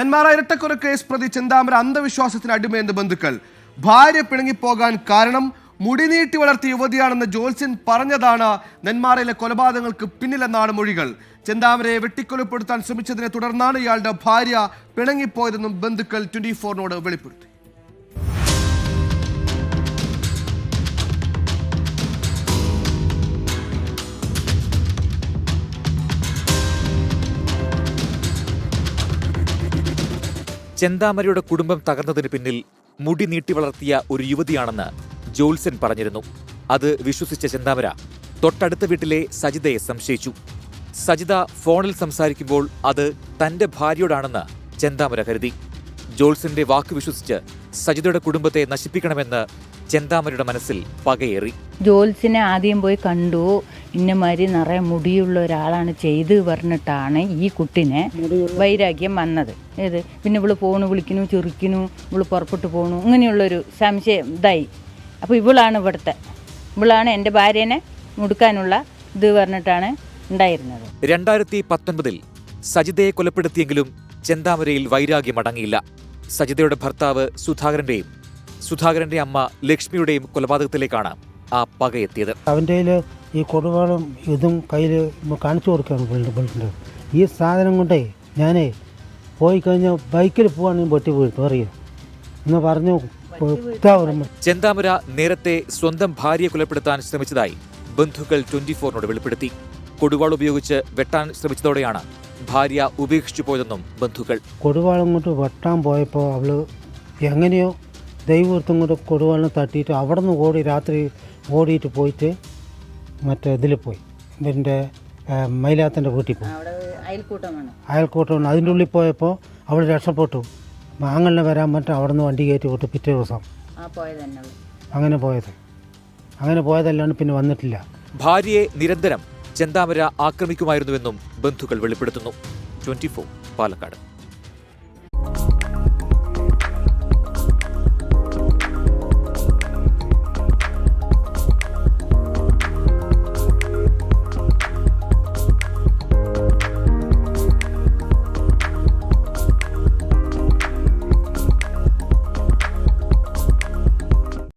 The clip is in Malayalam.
നെന്മാറ ഇരട്ടക്കൊല കേസ് പ്രതി ചിന്താമര അന്ധവിശ്വാസത്തിന് അടിമയെന്ന് ബന്ധുക്കൾ. ഭാര്യ പിണങ്ങിപ്പോകാൻ കാരണം മുടി നീട്ടി വളർത്തിയ യുവതിയാണെന്ന് ജോത്സ്യൻ പറഞ്ഞതാണ് നെന്മാറയിലെ കൊലപാതകങ്ങൾക്ക് പിന്നിലെന്നാണ് മൊഴികൾ. ചെന്താമരയെ വെട്ടിക്കൊലപ്പെടുത്താൻ ശ്രമിച്ചതിനെ തുടർന്നാണ് ഇയാളുടെ ഭാര്യ പിണങ്ങിപ്പോയതെന്നും ബന്ധുക്കൾ ട്വന്റി ഫോറിനോട് വെളിപ്പെടുത്തി. ചെന്താമരയുടെ കുടുംബം തകർന്നതിന് പിന്നിൽ മുടി നീട്ടി വളർത്തിയ ഒരു യുവതിയാണെന്ന് ജോൽസൻ പറഞ്ഞിരുന്നു. അത് വിശ്വസിച്ച ചെന്താമര തൊട്ടടുത്ത വീട്ടിലെ സജിതയെ സംശയിച്ചു. സജിത ഫോണിൽ സംസാരിക്കുമ്പോൾ അത് തന്റെ ഭാര്യയോടാണെന്ന് ചെന്താമര കരുതി. ജോൾസന്റെ വാക്ക് വിശ്വസിച്ച് സജിതയുടെ കുടുംബത്തെ നശിപ്പിക്കണമെന്ന് ചെന്താമരയുടെ മനസ്സിൽ പകയേറി. ജോൽസിനെ ആദ്യം പോയി കണ്ടു. ഇന്നമാതിരി നിറയെ മുടിയുള്ള ഒരാളാണ് ചെയ്ത് പറഞ്ഞിട്ടാണ് ഈ കുട്ടിനെ വൈരാഗ്യം വന്നത്. ഏത്? പിന്നെ ഇവൾ ഫോണ് വിളിക്കുന്നു ചെറുക്കുന്നു ഇവൾ പുറപ്പെട്ടു പോണു ഇങ്ങനെയുള്ളൊരു സംശയം ഇതായി. അപ്പോൾ ഇവളാണ് ഇവിടുത്തെ. ഇവളാണ് എന്റെ ഭാര്യനെ മുടുക്കാനുള്ള ഇത് പറഞ്ഞിട്ടാണ് ഉണ്ടായിരുന്നത്. രണ്ടായിരത്തി പത്തൊൻപതിൽ സജിതയെ കൊലപ്പെടുത്തിയെങ്കിലും ചെന്താമരയിൽ വൈരാഗ്യം അടങ്ങിയില്ല. സജിതയുടെ ഭർത്താവ് സുധാകരന്റെയും സുധാകരന്റെ അമ്മ ലക്ഷ്മിയുടെയും കൊലപാതകത്തിലേക്കാണ് ആ പകയെത്തിയത് അവന്റെ ഈ കൊടുവാളും ഇതും കയ്യിൽ കാണിച്ചു കൊടുക്കുകയാണ് ബിൽഡ് ബിൽഡിന്റെ ഈ സാധനം കൊണ്ടേ ഞാൻ പോയി കഴിഞ്ഞാൽ ബൈക്കിൽ പോവാണെങ്കിൽ വെട്ടി വീഴ്ത്തു അറിയാം എന്ന് പറഞ്ഞു ചെന്താമര നേരത്തെ സ്വന്തം ഭാര്യയെ കൊലപ്പെടുത്താൻ ശ്രമിച്ചതായി ബന്ധുക്കൾ ട്വന്റി ഫോറിനോട് വെളിപ്പെടുത്തി. കൊടുവാൾ ഉപയോഗിച്ച് വെട്ടാൻ ശ്രമിച്ചതോടെയാണ് ഭാര്യ ഉപേക്ഷിച്ചു പോയതെന്നും ബന്ധുക്കൾ. കൊടുവാളം കൊണ്ട് വെട്ടാൻ പോയപ്പോൾ അവൾ എങ്ങനെയോ ദൈവത്തും കൊണ്ട് കൊടുവാളിനെ തട്ടിയിട്ട് അവിടെ നിന്ന് ഓടി രാത്രി ഓടിയിട്ട് പോയിട്ട് മറ്റേ ഇതിൽ പോയി. ഇതിന്റെ മൈലാത്തിന്റെ വീട്ടിൽ പോയി. അവിടെ അയൽക്കൂട്ടമാണ്. അയൽക്കൂട്ടം അതിന്റെ ഉള്ളിൽ പോയപ്പോൾ അവിടെ രക്ഷപ്പെട്ടു. അങ്ങനെ വരാൻ പറ്റും അവിടെ നിന്ന് വണ്ടി കയറ്റി വിട്ടു പിറ്റേ ദിവസം. അങ്ങനെ പോയത്. അങ്ങനെ പോയതല്ലാണ്ട് പിന്നെ വന്നിട്ടില്ല. ഭാര്യയെ നിരന്തരം ചെന്താമര ആക്രമിക്കുമായിരുന്നുവെന്നും ബന്ധുക്കൾ വെളിപ്പെടുത്തുന്നു. ട്വന്റി പാലക്കാട്.